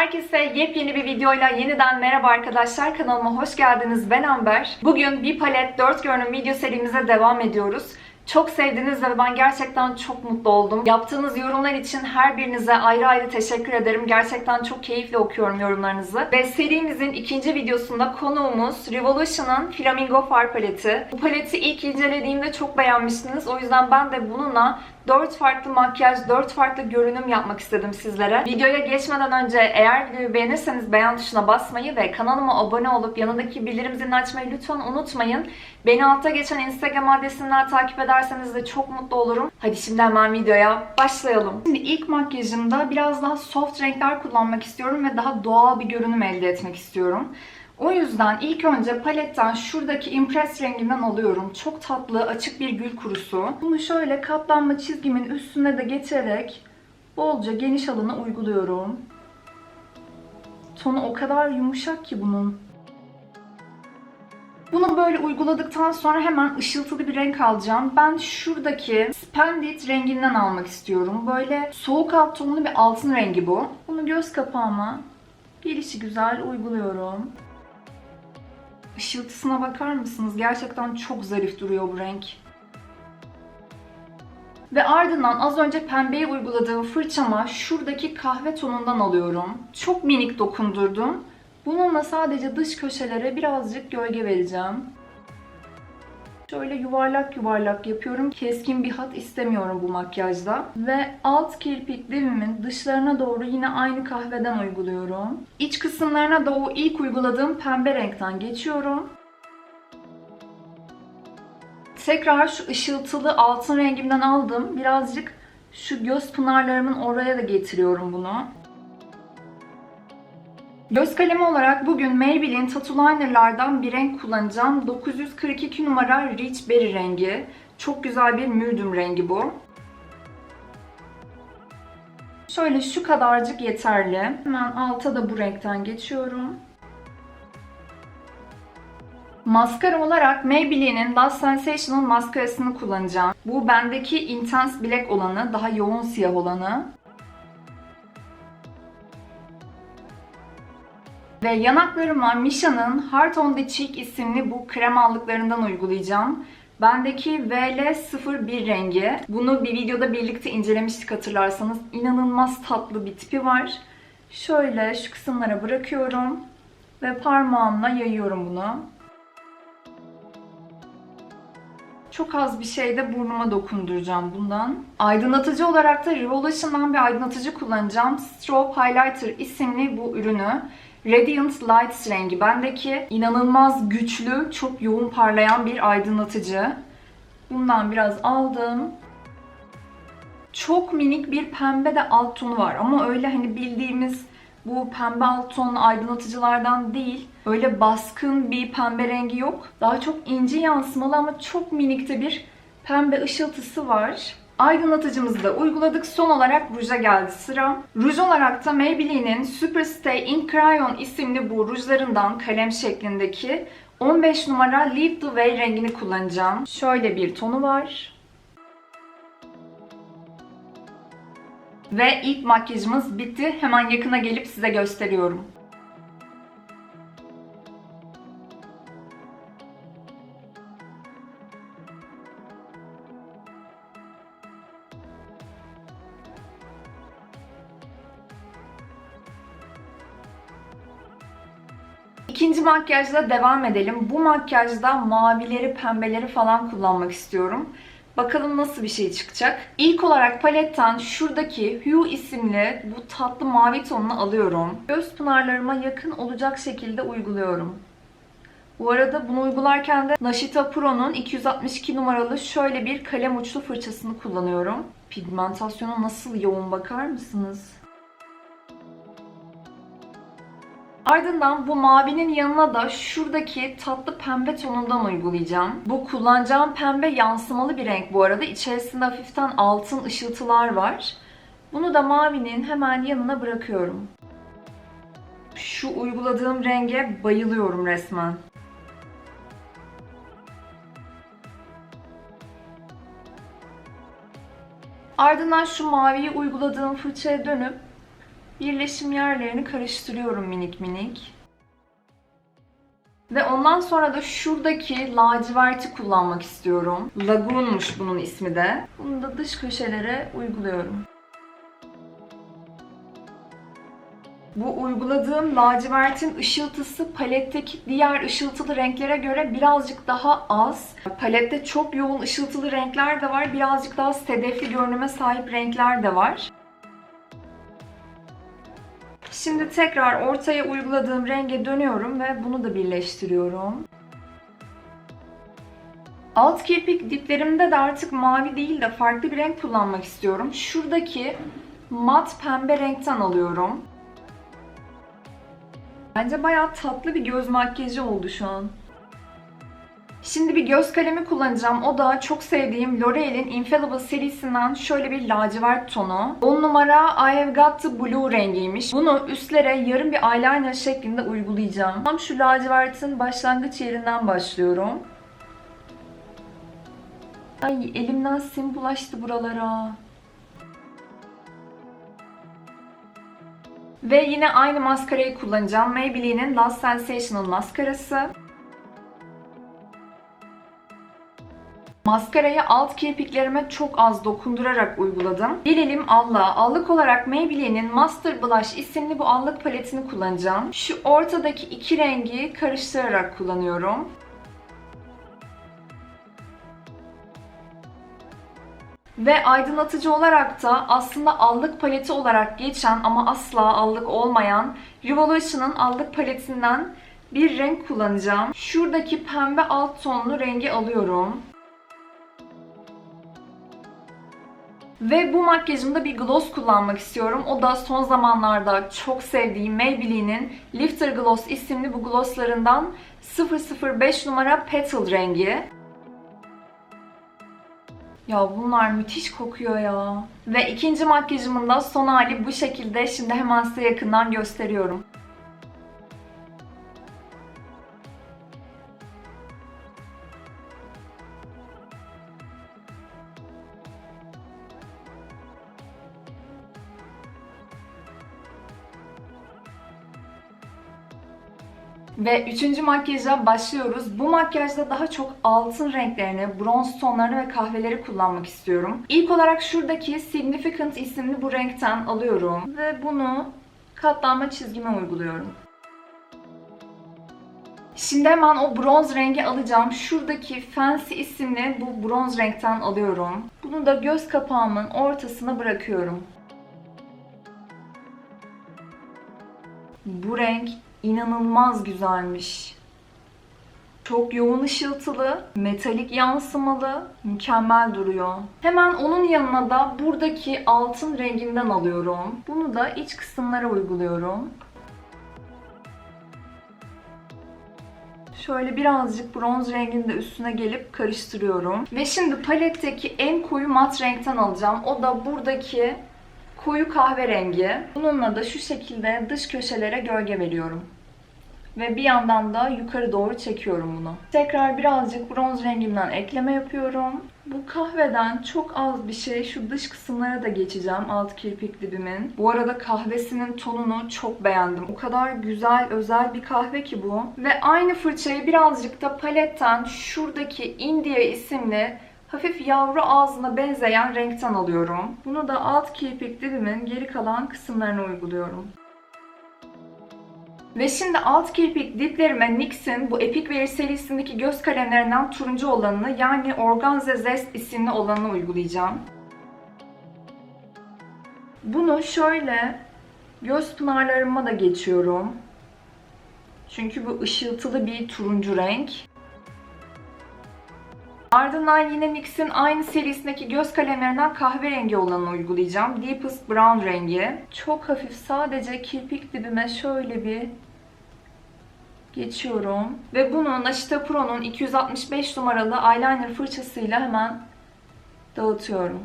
Herkese yepyeni bir videoyla yeniden merhaba arkadaşlar. Kanalıma hoş geldiniz. Ben Amber. Bugün bir palet 4 görünüm video serimize devam ediyoruz. Çok sevdiniz ve ben gerçekten çok mutlu oldum. Yaptığınız yorumlar için her birinize ayrı ayrı teşekkür ederim. Gerçekten çok keyifle okuyorum yorumlarınızı. Ve serimizin ikinci videosunda konuğumuz Revolution'ın Flamingo far paleti. Bu paleti ilk incelediğimde çok beğenmiştiniz. O yüzden ben de bununla 4 farklı makyaj, 4 farklı görünüm yapmak istedim sizlere. Videoya geçmeden önce eğer videoyu beğenirseniz beğen tuşuna basmayı ve kanalıma abone olup yanındaki bildirim zilini açmayı lütfen unutmayın. Beni altta geçen Instagram adresinden takip ederseniz de çok mutlu olurum. Hadi şimdi hemen videoya başlayalım. Şimdi ilk makyajımda biraz daha soft renkler kullanmak istiyorum ve daha doğal bir görünüm elde etmek istiyorum. O yüzden ilk önce paletten şuradaki Impress renginden alıyorum. Çok tatlı, açık bir gül kurusu. Bunu şöyle katlanma çizgimin üstüne de getirerek bolca geniş alana uyguluyorum. Tonu o kadar yumuşak ki bunun. Bunu böyle uyguladıktan sonra hemen ışıltılı bir renk alacağım. Ben şuradaki Splendid renginden almak istiyorum. Böyle soğuk alt tonlu bir altın rengi bu. Bunu göz kapağıma gelişi güzel uyguluyorum. Işıltısına bakar mısınız? Gerçekten çok zarif duruyor bu renk. Ve ardından az önce pembeye uyguladığım fırçama şuradaki kahve tonundan alıyorum. Çok minik dokundurdum. Bununla sadece dış köşelere birazcık gölge vereceğim. Şöyle yuvarlak yuvarlak yapıyorum. Keskin bir hat istemiyorum bu makyajda. Ve alt kirpik dibimin dışlarına doğru yine aynı kahveden uyguluyorum. İç kısımlarına da o ilk uyguladığım pembe renkten geçiyorum. Tekrar şu ışıltılı altın rengimden aldım. Birazcık şu göz pınarlarımın oraya da getiriyorum bunu. Göz kalemi olarak bugün Maybelline Tattoo Liner'lardan bir renk kullanacağım. 942 numara Rich Berry rengi. Çok güzel bir mürdüm rengi bu. Şöyle şu kadarcık yeterli. Hemen alta da bu renkten geçiyorum. Maskara olarak Maybelline'in Last Sensational maskarasını kullanacağım. Bu bendeki Intense Black olanı, daha yoğun siyah olanı. Ve yanaklarıma Misha'nın Heart on the Cheek isimli bu krem aldıklarından uygulayacağım. Bendeki VL01 rengi. Bunu bir videoda birlikte incelemiştik hatırlarsanız. İnanılmaz tatlı bir tipi var. Şöyle şu kısımlara bırakıyorum. Ve parmağımla yayıyorum bunu. Çok az bir şey de burnuma dokunduracağım bundan. Aydınlatıcı olarak da Revolution'dan bir aydınlatıcı kullanacağım. Strobe Highlighter isimli bu ürünü. Radiant Lights rengi. Bendeki inanılmaz güçlü, çok yoğun parlayan bir aydınlatıcı. Bundan biraz aldım. Çok minik bir pembe de alt tonu var ama öyle hani bildiğimiz bu pembe alt tonlu aydınlatıcılardan değil. Öyle baskın bir pembe rengi yok. Daha çok ince yansımalı ama çok minikte bir pembe ışıltısı var. Aydınlatıcımızı da uyguladık. Son olarak ruja geldi sıra. Ruj olarak da Maybelline'in Superstay Ink Crayon isimli bu rujlarından kalem şeklindeki 15 numara Leave the Way rengini kullanacağım. Şöyle bir tonu var. Ve ilk makyajımız bitti. Hemen yakına gelip size gösteriyorum. İkinci makyajla devam edelim. Bu makyajda mavileri, pembeleri falan kullanmak istiyorum. Bakalım nasıl bir şey çıkacak. İlk olarak paletten şuradaki Hue isimli bu tatlı mavi tonunu alıyorum. Göz pınarlarıma yakın olacak şekilde uyguluyorum. Bu arada bunu uygularken de Nashita Pro'nun 262 numaralı şöyle bir kalem uçlu fırçasını kullanıyorum. Pigmentasyonu nasıl yoğun bakar mısınız? Ardından bu mavinin yanına da şuradaki tatlı pembe tonundan uygulayacağım. Bu kullanacağım pembe yansımalı bir renk bu arada. İçerisinde hafiften altın ışıltılar var. Bunu da mavinin hemen yanına bırakıyorum. Şu uyguladığım renge bayılıyorum resmen. Ardından şu maviyi uyguladığım fırçaya dönüp birleşim yerlerini karıştırıyorum minik minik. Ve ondan sonra da şuradaki laciverti kullanmak istiyorum. Lagoon'muş bunun ismi de. Bunu da dış köşelere uyguluyorum. Bu uyguladığım lacivertin ışıltısı paletteki diğer ışıltılı renklere göre birazcık daha az. Palette çok yoğun ışıltılı renkler de var. Birazcık daha sedefli görünüme sahip renkler de var. Şimdi tekrar ortaya uyguladığım renge dönüyorum ve bunu da birleştiriyorum. Alt kirpik diplerimde de artık mavi değil de farklı bir renk kullanmak istiyorum. Şuradaki mat pembe renkten alıyorum. Bence bayağı tatlı bir göz makyajı oldu şu an. Şimdi bir göz kalemi kullanacağım. O da çok sevdiğim L'Oreal'in Infallible serisinden şöyle bir lacivert tonu. 10 numara I Have Got The Blue rengiymiş. Bunu üstlere yarım bir eyeliner şeklinde uygulayacağım. Tam şu lacivertin başlangıç yerinden başlıyorum. Ay elimden sim bulaştı buralara. Ve yine aynı maskarayı kullanacağım. Maybelline'in Last Sensational maskarası. Maskarayı alt kirpiklerime çok az dokundurarak uyguladım. Gelelim allığa. Allık olarak Maybelline'in Master Blush isimli bu allık paletini kullanacağım. Şu ortadaki iki rengi karıştırarak kullanıyorum. Ve aydınlatıcı olarak da aslında allık paleti olarak geçen ama asla allık olmayan Revolution'ın allık paletinden bir renk kullanacağım. Şuradaki pembe alt tonlu rengi alıyorum. Ve bu makyajımda bir gloss kullanmak istiyorum. O da son zamanlarda çok sevdiğim Maybelline'in Lifter Gloss isimli bu glosslarından 005 numara Petal rengi. Ya bunlar müthiş kokuyor ya. Ve ikinci makyajımın da son hali bu şekilde. Şimdi hemen size yakından gösteriyorum. Ve üçüncü makyaja başlıyoruz. Bu makyajda daha çok altın renklerini, bronz tonlarını ve kahveleri kullanmak istiyorum. İlk olarak şuradaki Significant isimli bu renkten alıyorum. Ve bunu katlanma çizgime uyguluyorum. Şimdi hemen o bronz rengi alacağım. Şuradaki Fancy isimli bu bronz renkten alıyorum. Bunu da göz kapağımın ortasına bırakıyorum. Bu renk inanılmaz güzelmiş. Çok yoğun ışıltılı, metalik yansımalı, mükemmel duruyor. Hemen onun yanına da buradaki altın renginden alıyorum. Bunu da iç kısımlara uyguluyorum. Şöyle birazcık bronz rengini üstüne gelip karıştırıyorum. Ve şimdi paletteki en koyu mat renkten alacağım. O da buradaki koyu kahverengi. Bununla da şu şekilde dış köşelere gölge veriyorum. Ve bir yandan da yukarı doğru çekiyorum bunu. Tekrar birazcık bronz rengimden ekleme yapıyorum. Bu kahveden çok az bir şey şu dış kısımlara da geçeceğim alt kirpik dibimin. Bu arada kahvesinin tonunu çok beğendim. O kadar güzel, özel bir kahve ki bu. Ve aynı fırçayı birazcık da paletten şuradaki India isimli hafif yavru ağzına benzeyen renkten alıyorum. Bunu da alt kirpik dibimin geri kalan kısımlarına uyguluyorum. Ve şimdi alt kirpik diplerime NYX'in bu Epic Wear serisindeki göz kalemlerinden turuncu olanını yani Organze Zest isimli olanı uygulayacağım. Bunu şöyle göz pınarlarıma da geçiyorum. Çünkü bu ışıltılı bir turuncu renk. Ardından yine NYX'in aynı serisindeki göz kalemlerinden kahverengi olanı uygulayacağım. Deepest Brown rengi. Çok hafif sadece kirpik dibime şöyle bir geçiyorum. Ve bunu Naşita Pro'nun 265 numaralı eyeliner fırçasıyla hemen dağıtıyorum.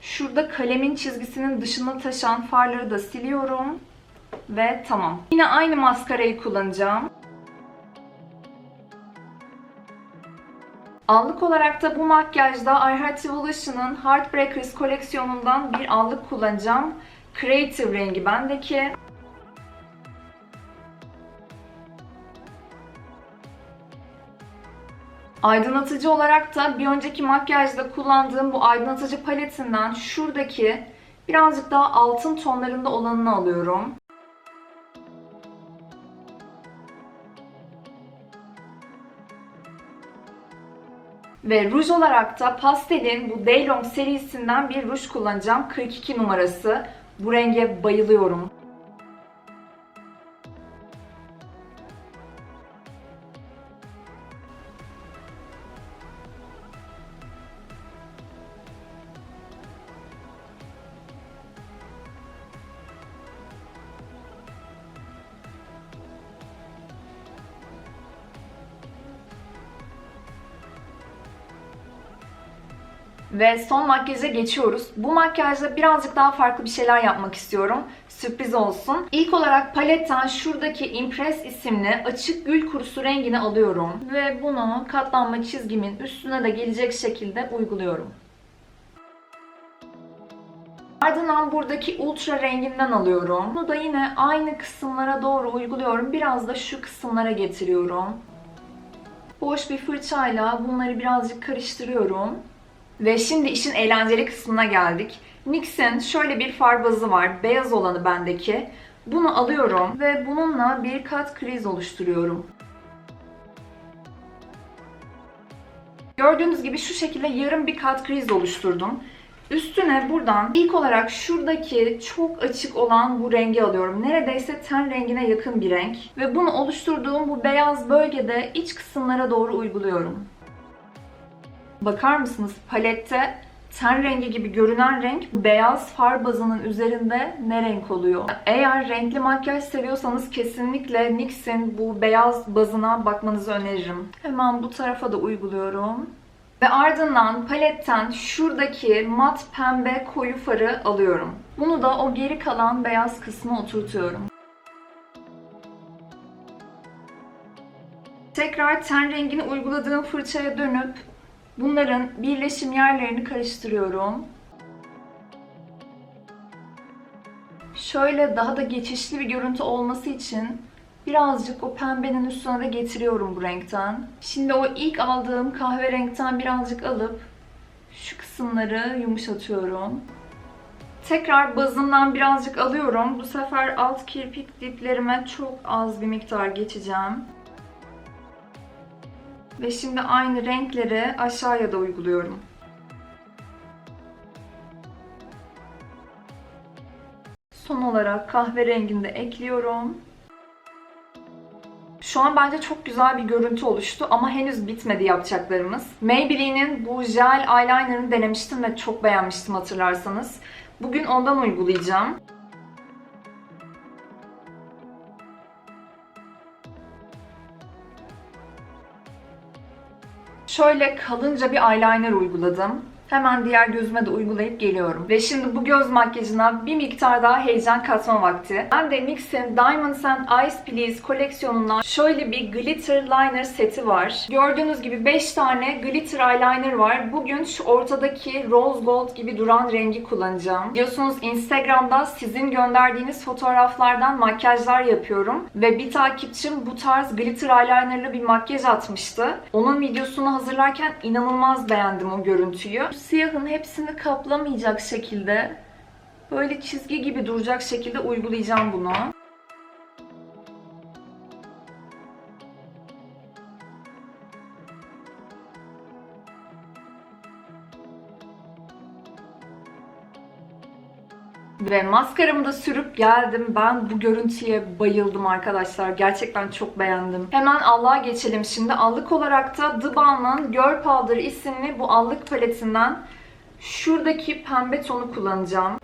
Şurada kalemin çizgisinin dışına taşan farları da siliyorum. Ve tamam. Yine aynı maskarayı kullanacağım. Allık olarak da bu makyajda I Heart Evolution'ın Heartbreakers koleksiyonundan bir allık kullanacağım. Creative rengi bendeki. Aydınlatıcı olarak da bir önceki makyajda kullandığım bu aydınlatıcı paletinden şuradaki birazcık daha altın tonlarında olanını alıyorum. Ve ruj olarak da pastelin bu Daylong serisinden bir ruj kullanacağım. 42 numarası. Bu renge bayılıyorum. Ve son makyaja geçiyoruz. Bu makyajda birazcık daha farklı bir şeyler yapmak istiyorum. Sürpriz olsun. İlk olarak paletten şuradaki Impress isimli açık gül kurusu rengini alıyorum. Ve bunu katlanma çizgimin üstüne de gelecek şekilde uyguluyorum. Ardından buradaki ultra renginden alıyorum. Bunu da yine aynı kısımlara doğru uyguluyorum. Biraz da şu kısımlara getiriyorum. Boş bir fırçayla bunları birazcık karıştırıyorum. Ve şimdi işin eğlenceli kısmına geldik. NYX'in şöyle bir far bazı var. Beyaz olanı bendeki. Bunu alıyorum ve bununla bir kat kriz oluşturuyorum. Gördüğünüz gibi şu şekilde yarım bir kat kriz oluşturdum. Üstüne buradan ilk olarak şuradaki çok açık olan bu rengi alıyorum. Neredeyse ten rengine yakın bir renk. Ve bunu oluşturduğum bu beyaz bölgede iç kısımlara doğru uyguluyorum. Bakar mısınız palette ten rengi gibi görünen renk beyaz far bazının üzerinde ne renk oluyor? Eğer renkli makyaj seviyorsanız kesinlikle NYX'in bu beyaz bazına bakmanızı öneririm. Hemen bu tarafa da uyguluyorum. Ve ardından paletten şuradaki mat pembe koyu farı alıyorum. Bunu da o geri kalan beyaz kısmı oturtuyorum. Tekrar ten rengini uyguladığım fırçaya dönüp Bunların birleşim yerlerini karıştırıyorum. Şöyle daha da geçişli bir görüntü olması için birazcık o pembenin üstüne de getiriyorum bu renkten. Şimdi o ilk aldığım kahverenkten birazcık alıp şu kısımları yumuşatıyorum. Tekrar bazından birazcık alıyorum. Bu sefer alt kirpik diplerime çok az bir miktar geçeceğim. Ve şimdi aynı renkleri aşağıya da uyguluyorum. Son olarak kahverengini de ekliyorum. Şu an bence çok güzel bir görüntü oluştu ama henüz bitmedi yapacaklarımız. Maybelline'in bu gel eyeliner'ını denemiştim ve çok beğenmiştim hatırlarsanız. Bugün ondan uygulayacağım. Şöyle kalınca bir eyeliner uyguladım. Hemen diğer gözüme de uygulayıp geliyorum. Ve şimdi bu göz makyajına bir miktar daha heyecan katma vakti. Ben de NYX'in Diamonds and Eyes Please koleksiyonundan şöyle bir glitter liner seti var. Gördüğünüz gibi 5 tane glitter eyeliner var. Bugün şu ortadaki rose gold gibi duran rengi kullanacağım. Biliyorsunuz Instagram'da sizin gönderdiğiniz fotoğraflardan makyajlar yapıyorum. Ve bir takipçim bu tarz glitter eyelinerlı bir makyaj atmıştı. Onun videosunu hazırlarken inanılmaz beğendim o görüntüyü siyahın hepsini kaplamayacak şekilde böyle çizgi gibi duracak şekilde uygulayacağım bunu. Ve maskaramı da sürüp geldim. Ben bu görüntüye bayıldım arkadaşlar. Gerçekten çok beğendim. Hemen allığa geçelim şimdi. Allık olarak da The Balm'ın Girl Powder isimli bu allık paletinden şuradaki pembe tonu kullanacağım.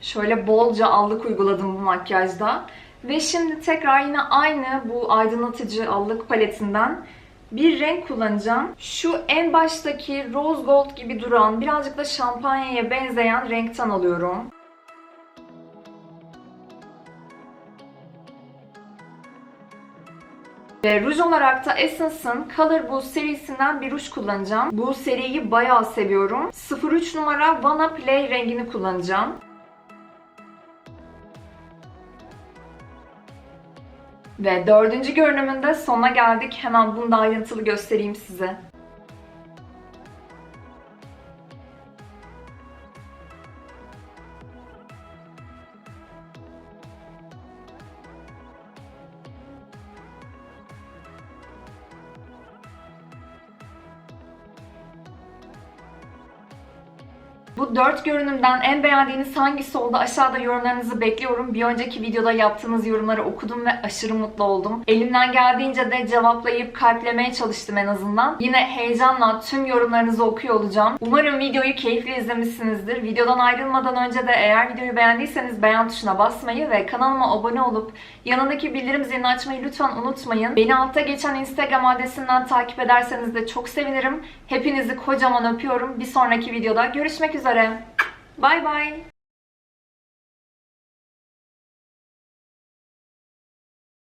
Şöyle bolca allık uyguladım bu makyajda. Ve şimdi tekrar yine aynı bu aydınlatıcı allık paletinden bir renk kullanacağım. Şu en baştaki rose gold gibi duran, birazcık da şampanyaya benzeyen renkten alıyorum. Ve ruj olarak da Essence'ın Color Boost serisinden bir ruj kullanacağım. Bu seriyi bayağı seviyorum. 03 numara Vanna Play rengini kullanacağım. Ve dördüncü görünümünde sonuna geldik. Hemen bunu da ayrıntılı göstereyim size. Dört görünümden en beğendiğiniz hangisi oldu? Aşağıda yorumlarınızı bekliyorum. Bir önceki videoda yaptığınız yorumları okudum ve aşırı mutlu oldum. Elimden geldiğince de cevaplayıp kalplemeye çalıştım en azından. Yine heyecanla tüm yorumlarınızı okuyor olacağım. Umarım videoyu keyifli izlemişsinizdir. Videodan ayrılmadan önce de eğer videoyu beğendiyseniz beğen tuşuna basmayı ve kanalıma abone olup yanındaki bildirim zilini açmayı lütfen unutmayın. Beni altta geçen Instagram adresinden takip ederseniz de çok sevinirim. Hepinizi kocaman öpüyorum. Bir sonraki videoda görüşmek üzere. Bye bye.